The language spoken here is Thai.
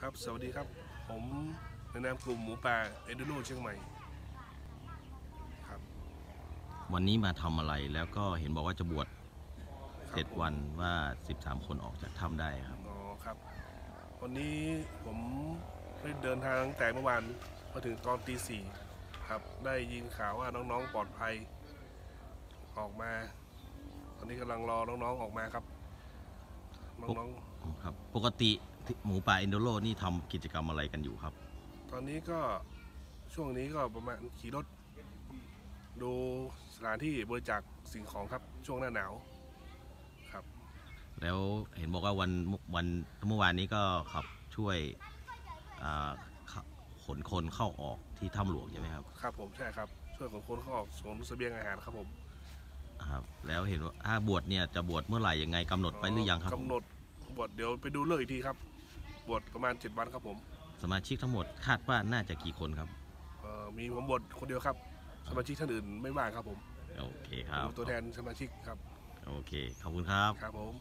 ครับ สวัสดีครับ ผมในนามกลุ่มหมูป่าเอเดโนเชียงใหม่ครับวันนี้มาทำอะไรแล้วก็เห็นบอกว่าจะบวชครับเจ็ดวันว่า 13 คนออกจากถ้ำได้ครับ อ๋อครับ วันนี้ผมได้เดินทางตั้งแต่เมื่อวานมาถึงตอนตีสี่ครับ ได้ยินข่าวว่าน้องๆปลอดภัย ออกมา ตอนนี้กำลังรอน้องๆออกมาครับ น้องครับ ปกติที่ หมูป่าอินโดโรนี่ทำกิจกรรมอะไรกันอยู่ครับๆตอนนี้ก็ช่วงนี้ก็ประมาณขี่รถ ดูสถานที่บริจาคสิ่งของครับช่วงหน้าหนาวครับ แล้วเห็นบอกว่าวันวันเมื่อวานนี้ก็ขับช่วยอ่าขขนคนเข้าออกที่ถ้ำหลวงใช่ไหมครับครับผมใช่ครับ ช่วยขนคนเข้าออกสวนเสบียงอาหารครับผมครับ แล้วเห็นว่าถ้าบวชเนี่ยจะบวชเมื่อไหร่ยังไงกำหนดไปหรือยังครับกำหนดบวชเดี๋ยวไปดูเลิกษ์อีกทีครับ บวชประมาณ 7 วันครับผม สมาชิกทั้งหมดคาดว่าน่าจะกี่คนครับเอ่อมีผมบวชคนเดียวครับ สมาชิกท่านอื่นไม่ว่างครับผมโอเคครับผมตัวแทนสมาชิกครับ โอเคขอบคุณครับ ครับผม